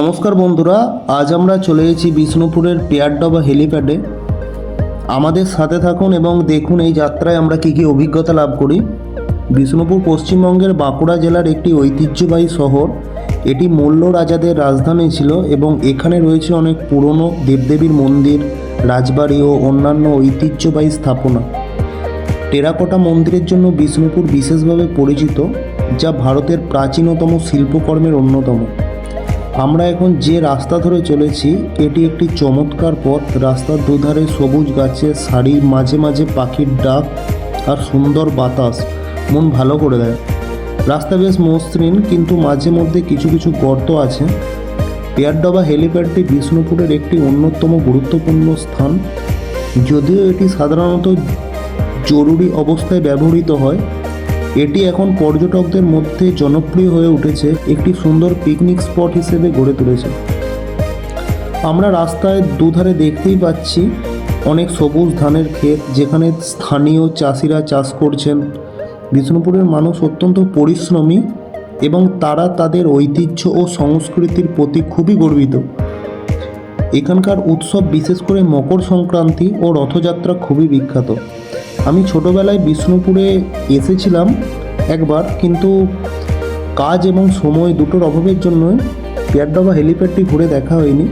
নমস্কার বন্ধুরা, আজ আমরা চলে এসেছি বিষ্ণুপুরের পেয়ারডবা হেলিপ্যাডে। আমাদের সাথে থাকুন এবং দেখুন এই যাত্রায় আমরা কী কী অভিজ্ঞতা লাভ করি। বিষ্ণুপুর পশ্চিমবঙ্গের বাঁকুড়া জেলার একটি ঐতিহ্যবাহী শহর। এটি মল্ল রাজাদের রাজধানী ছিল এবং এখানে রয়েছে অনেক পুরনো দেবদেবীর মন্দির, রাজবাড়ি ও অন্যান্য ঐতিহ্যবাহী স্থাপনা। টেরাকোটা মন্দিরের জন্য বিষ্ণুপুর বিশেষভাবে পরিচিত, যা ভারতের প্রাচীনতম শিল্পকর্মের অন্যতম। আমরা এখন যে রাস্তা ধরে চলেছি, এটি একটি চমৎকার পথ। রাস্তার দুধারে সবুজ গাছের সারি, মাঝে মাঝে পাখির ডাক আর সুন্দর বাতাস। মন ভালো করে দেয়। রাস্তা বেশ মসৃণ, কিন্তু মাঝে মধ্যে কিছু কিছু গর্ত আছে। পেয়ারডবা হেলিপ্যাডটি বিষ্ণুপুরের একটি অন্যতম গুরুত্বপূর্ণ স্থান। যদিও এটি সাধারণত জরুরি অবস্থায় ব্যবহৃত হয় এটি এখন পর্যটকদের মধ্যে জনপ্রিয় হয়ে উঠেছে, একটি সুন্দর পিকনিক স্পট হিসেবে গড়ে তুলেছে। আমরা রাস্তায় দুধারে দেখতেই পাচ্ছি অনেক সবুজ ধানের ক্ষেত, যেখানে স্থানীয় চাষিরা চাষ করছেন। বিষ্ণুপুরের মানুষ অত্যন্ত পরিশ্রমী এবং তারা তাদের ঐতিহ্য ও সংস্কৃতির প্রতি খুবই গর্বিত। এখানকার উৎসব বিশেষ করে মকর সংক্রান্তি ও রথযাত্রা খুবই বিখ্যাত। আমি ছোটোবেলায় বিষ্ণুপুরে এসেছিলাম একবার, কিন্তু কাজ এবং সময় দুটোর অভাবের জন্য পেয়ারডবা হেলিপ্যাডটি ঘুরে দেখা হয়নি।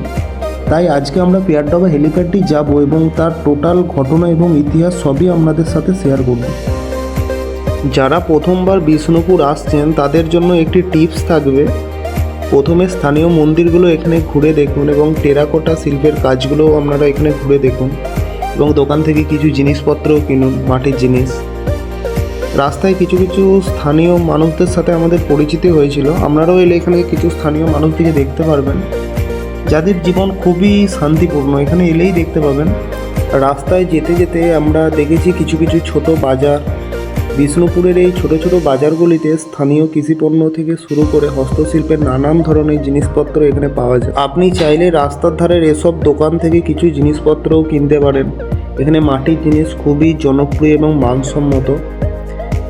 তাই আজকে আমরা পেয়ারডবা হেলিপ্যাডটি যাব এবং তার টোটাল ঘটনা এবং ইতিহাস সবই আপনাদের সাথে শেয়ার করব। যারা প্রথমবার বিষ্ণুপুর আসছেন, তাদের জন্য একটি টিপস থাকবে। প্রথমে স্থানীয় মন্দিরগুলো এখানে ঘুরে দেখুন এবং টেরাকোটা শিল্পের কাজগুলোও আপনারা এখানে ঘুরে দেখুন। এবং দোকান থেকে কিছু জিনিসপত্রও কিনুন, মাটির জিনিস। রাস্তায় কিছু কিছু স্থানীয় মানুষদের সাথে আমাদের পরিচিতি হয়েছিল। আপনারাও এলে এখানে কিছু স্থানীয় মানুষদিকে দেখতে পারবেন। যাদের জীবন খুবই শান্তিপূর্ণ, এখানে এলেই দেখতে পাবেন। রাস্তায় যেতে যেতে আমরা দেখেছি কিছু কিছু ছোট বাজার। বিষ্ণুপুরের এই ছোট ছোট বাজারগুলিতে স্থানীয় কৃষিপণ্য থেকে শুরু করে হস্তশিল্পের নানান ধরনের জিনিসপত্র এখানে পাওয়া যায়। আপনি চাইলে রাস্তার ধারের এসব দোকান থেকে কিছু জিনিসপত্রও কিনতে পারেন। এখানে মাটির জিনিস খুবই জনপ্রিয় এবং মানসম্মত।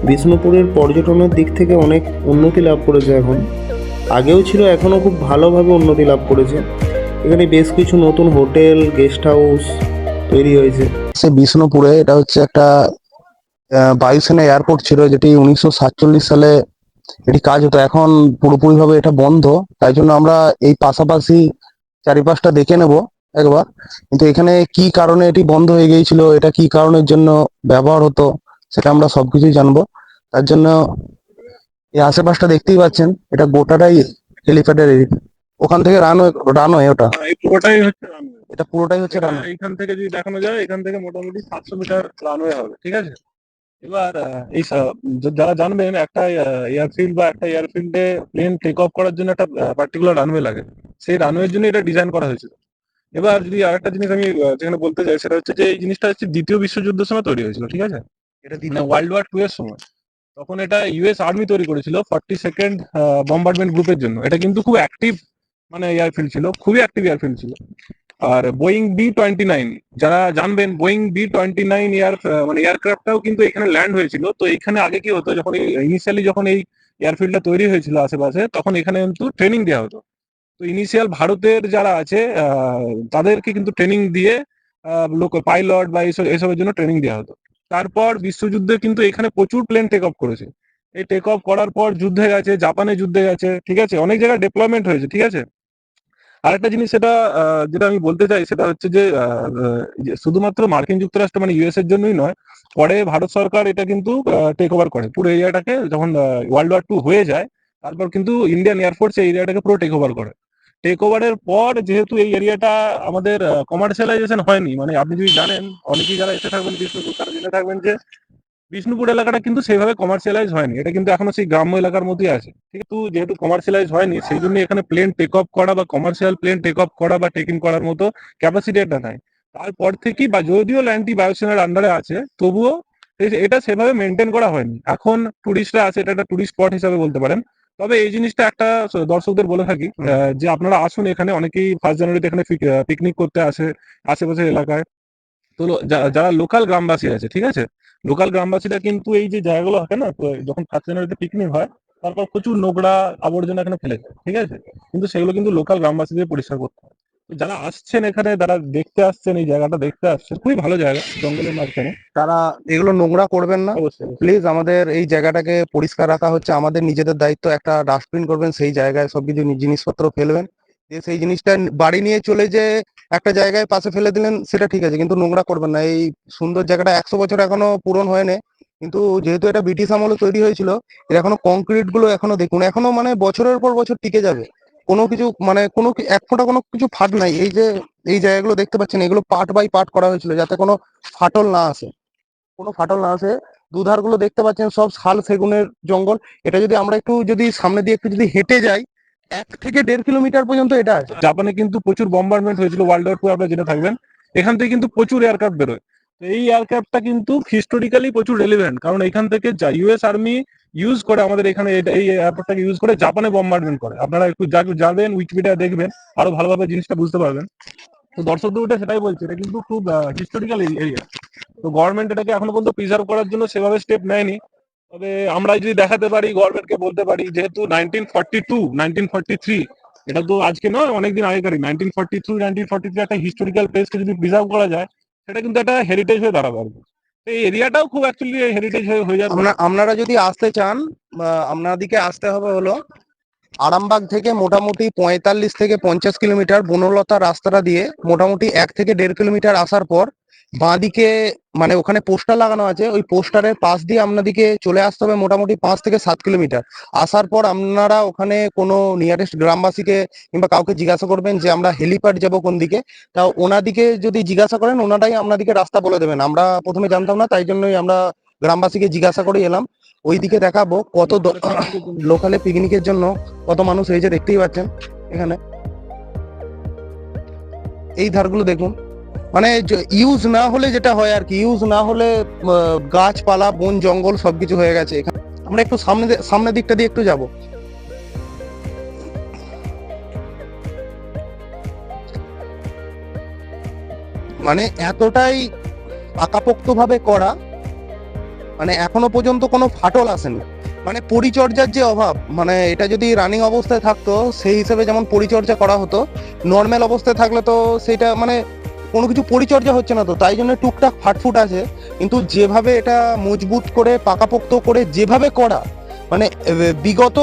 বিষ্ণুপুরের পর্যটনের দিক থেকে অনেক উন্নতি লাভ করেছে এখন। আগেও ছিল, এখনও খুব ভালোভাবে উন্নতি লাভ করেছে। এখানে বেশ কিছু নতুন হোটেল, গেস্ট হাউস তৈরি হয়েছে। সে বিষ্ণুপুরে, এটা হচ্ছে একটা বায়ুসেনা এয়ারপোর্ট ছিল, যেটি উনিশশো সাতচল্লিশ সালে এটি কাজ হতো। এখন পুরোপুরিভাবে এটা বন্ধ। তাই জন্য আমরা এই পাশাপাশি চারিপাশটা দেখে নেব। একবার। কিন্তু এখানে কি কারণে এটি বন্ধ হয়ে গিয়েছিল এটা কি কারণের জন্য ব্যবহার হতো সেটা আমরা সবকিছুই জানব। তার জন্য এই আশেপাশটা দেখতেই পাচ্ছেন এটা গোটাটাই হেলিপ্যাডের ওখান থেকে রানওয়ে রানওয়ে ওটা। এই পুরোটাই হচ্ছে রানওয়ে এটা পুরোটাই হচ্ছে রানওয়ে এখান থেকে যদি দেখানো যায় এখান থেকে মোটামুটি সাতশো মিটার রানওয়ে হবে ঠিক আছে? এবার এই যারা জানবেন একটা এয়ারফিল্ড বা একটা এয়ারফিল্ডে প্লেন টেক অফ করার জন্য একটা পার্টিকুলার রানওয়ে লাগে। সেই রানওয়ের জন্য এটা ডিজাইন করা হয়েছিল। এবার যদি আরেকটা জিনিস আমি যেখানে বলতে চাই সেটা হচ্ছে যে এই জিনিসটা হচ্ছে দ্বিতীয় বিশ্বযুদ্ধের সময় তৈরি হয়েছিল ঠিক আছে? এটা ওয়ার্ল্ড ওয়ার টু এর সময়। তখন এটা ইউএস আর্মি তৈরি করেছিল ফর্টি সেকেন্ড বম্বার্ডমেন্ট গ্রুপের জন্য। এটা কিন্তু খুব অ্যাক্টিভ মানে এয়ারফিল্ড ছিল খুবই অ্যাক্টিভ এয়ারফিল্ড ছিল। আর বোয়িং বি টোয়েন্টি নাইন যারা জানবেন Boeing B twenty nine air মানে এয়ারক্রাফটটাও কিন্তু এখানে ল্যান্ড হয়েছিল। তো এখানে আগে কি হতো যখন ইনিশিয়ালি যখন এই এয়ারফিল্ডটা তৈরি হয়েছিল আশেপাশে তখন এখানে কিন্তু ট্রেনিং দেওয়া হতো। তো ইনিশিয়াল ভারতের যারা আছে তাদেরকে কিন্তু ট্রেনিং দিয়ে লোক পাইলট বা এইসব এসবের জন্য ট্রেনিং দেওয়া হতো। তারপর বিশ্বযুদ্ধে কিন্তু এখানে প্রচুর প্লেন টেক অফ করেছে। এই টেক অফ করার পর যুদ্ধে গেছে, জাপানে যুদ্ধে গেছে, ঠিক আছে? অনেক জায়গায় ডেভেলপমেন্ট হয়েছে, ঠিক আছে? আরেকটা জিনিস সেটা যেটা আমি বলতে চাই সেটা হচ্ছে যে শুধুমাত্র মার্কিন যুক্তরাষ্ট্র মানে ইউএস এর জন্যই নয়, পরে ভারত সরকার এটা কিন্তু টেক ওভার করে। পুরো এরিয়াটাকে যখন ওয়ার্ল্ড ওয়ার টু হয়ে যায়, তারপর কিন্তু ইন্ডিয়ান এয়ারফোর্স এই এরিয়াটাকে পুরো টেক ওভার করে। টেক ওভারের পর যেহেতু এই এরিয়াটা আমাদের কমার্শিয়ালাইজেশন হয়নি মানে আপনি যদি জানেন, অনেকেই যারা এসে থাকবেন বিষ্ণুপুর, তারা জেনে থাকবেন যে বিষ্ণুপুর এলাকাটা কিন্তু সেইভাবে কমার্শিয়ালাইজ হয়নি। এটা কিন্তু এখনও সেই গ্রাম্য এলাকার মধ্যেই আছে। কিন্তু যেহেতু কমার্শিয়ালাইজ হয়নি, সেই জন্য এখানে প্লেন টেক অফ করা বা কমার্শিয়াল প্লেন টেক অফ করা বা টেক করার মতো ক্যাপাসিটি এটা নাই। তারপর থেকেই বা যদিও ল্যান্ডটি বায়ুসেনার আন্ডারে আছে, তবুও এটা সেভাবে মেনটেন করা হয়নি। এখন টুরিস্টরা আছে, এটা একটা টুরিস্ট স্পট হিসাবে বলতে পারেন। তবে এই জিনিসটা একটা দর্শকদের বলে থাকি যে আপনারা আসুন এখানে অনেকেই ফার্স্ট জানুয়ারিতে এখানে পিকনিক করতে আসে আশেপাশের এলাকায়। তো যা- যারা লোকাল গ্রামবাসী আছে ঠিক আছে? লোকাল গ্রামবাসীরা কিন্তু এই যে জায়গাগুলো থাকে না তো যখন ফার্স্ট জানুয়ারিতে পিকনিক হয় তারপর প্রচুর নোংরা আবর্জনা এখানে ফেলে ঠিক আছে? কিন্তু সেগুলো কিন্তু লোকাল গ্রামবাসীদের পরিষ্কার করতে হয়। যারা আসছেন এখানে যারা দেখতে আসছেন এই জায়গাটা দেখতে আসছেন খুবই ভালো জায়গা জঙ্গলের মাঝখানে। তারা এগুলো নোংরা করবেন না। প্লিজ আমাদের এই জায়গাটাকে পরিষ্কার রাখা হচ্ছে। আমাদের নিজেদের দায়িত্ব একটা ডাস্টবিন করবেন সেই জায়গায় সবকিছু নি- জিনিসপত্র ফেলবেন। দিয়ে সেই জিনিসটা বাড়ি নিয়ে চলে যে একটা জায়গায় পাশে ফেলে দিলেন সেটা ঠিক আছে কিন্তু নোংরা করবেন না। এই সুন্দর জায়গাটা একশো বছর এখনও পূরণ হয়নি কিন্তু যেহেতু এটা ব্রিটিশ আমলে তৈরি হয়েছিল এর এখনও কংক্রিটগুলো এখনও দেখুন এখনও মানে বছরের পর বছর টিকে যাবে। কোনো কিছু মানে কোনো এক ফোঁটা কোনো কিছু ফাট নাই। এই যে, এই জায়গাগুলো দেখতে পাচ্ছেন, এগুলো পার্ট বাই পার্ট করা হয়েছিল যাতে কোনো ফাটল না আসে। কোনো ফাটল না আসে। দুধারগুলো দেখতে পাচ্ছেন, সব শাল সেগুনের জঙ্গল। এটা যদি আমরা একটু যদি সামনে দিয়ে একটু যদি হেঁটে যাই, এক থেকে দেড় কিলোমিটার পর্যন্ত এটা আছে। জাপানে কিন্তু প্রচুর বম্বারমেন্ট হয়েছিল ওয়ার্ল্ড ওয়ার টু আপনারা জেনে থাকবেন। এখান থেকে কিন্তু প্রচুর এয়ারক্রাফট বেরোয়। এই এয়ারক্রাফটটা কিন্তু হিস্টোরিক্যালি প্রচুর রেলিভেন্ট কারণ এখান থেকে ইউএস আর্মি ইউজ করে আমাদের এখানে এই এয়ারপোর্টটাকে ইউজ করে জাপানে বম্বারমেন্ট করে। আপনারা একটু যাবেন উইকিপিডিয়া দেখবেন, আরও ভালোভাবে জিনিসটা বুঝতে পারবেন। তো দর্শকদের ওটা সেটাই বলছে, এটা কিন্তু খুব হিস্টোরিক্যাল এরিয়া তো গভর্নমেন্ট এটাকে এখনও পর্যন্ত প্রিজার্ভ করার জন্য সেভাবে স্টেপ নেয়নি। তবে আমরা যদি দেখাতে পারি গভর্নমেন্টকে বলতে পারি, যেহেতু nineteen forty two nineteen forty three এটা তো আজকে নয়, অনেকদিন আগেকারই। Nineteen forty three nineteen forty three একটা হিস্টোরিক্যাল প্লেসকে যদি প্রিজার্ভ করা যায়, সেটা কিন্তু একটা হেরিটেজ হয়ে দাঁড়াবে এই এরিয়াটাও খুব অ্যাকচুয়ালি হেরিটেজ হয়ে যাবে। আপনারা যদি আসতে চান আপনাদিকে আসতে হবে হলো আরামবাগ থেকে মোটামুটি পঁয়তাল্লিশ থেকে পঞ্চাশ কিলোমিটার বনলতা রাস্তাটা দিয়ে মোটামুটি এক থেকে দেড় কিলোমিটার আসার পর বাঁদিকে মানে ওখানে পোস্টার লাগানো আছে, ওই পোস্টারের পাশ দিয়ে আপনাদিকে চলে আসতে হবে মোটামুটি পাঁচ থেকে সাত কিলোমিটার আসার পর আপনারা ওখানে কোনো নিয়ারেস্ট গ্রামবাসীকে কিংবা কাউকে জিজ্ঞাসা করবেন যে আমরা হেলিপ্যাড যাব কোন দিকে তা ওনাদিকে যদি জিজ্ঞাসা করেন, ওনারাই আপনাদিকে রাস্তা বলে দেবেন। আমরা প্রথমে জানতাম না, তাই জন্যই আমরা গ্রামবাসীকে জিজ্ঞাসা করে এলাম। ওইদিকে দেখাবো কত লোকালে পিকনিকের জন্য কত মানুষ হয়েছে দেখতেই পাচ্ছেন, এখানে। এই ধারগুলো দেখুন। মানে ইউজ না হলে যেটা হয় আর কি ইউজ না হলে গাছপালা, বন, জঙ্গল সবকিছু হয়ে গেছে এখানে। আমরা একটু সামনে সামনের দিকটা দিয়ে একটু যাব। মানে এতটাই পাকাপোক্ত ভাবে করা মানে এখনও পর্যন্ত কোনো ফাটল আসেনি। মানে পরিচর্যার যে অভাব মানে এটা যদি রানিং অবস্থায় থাকতো, সেই হিসেবে যেমন পরিচর্যা করা হতো নর্মাল অবস্থায় থাকলে তো সেটা মানে কোনো কিছু পরিচর্যা হচ্ছে না তো, তাই জন্য টুকটাক ফাটফুট আছে। কিন্তু যেভাবে এটা মজবুত করে, পাকাপোক্ত করে যেভাবে করা মানে বিগত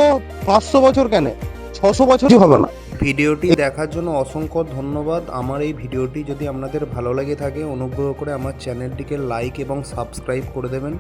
পাঁচশো বছর কেন? ছশো বছর হবে না। ভিডিওটি দেখার জন্য অসংখ্য ধন্যবাদ। আমার এই ভিডিওটি যদি আপনাদের ভালো লাগে থাকে, অনুগ্রহ করে আমার চ্যানেলটিকে লাইক এবং সাবস্ক্রাইব করে দেবেন।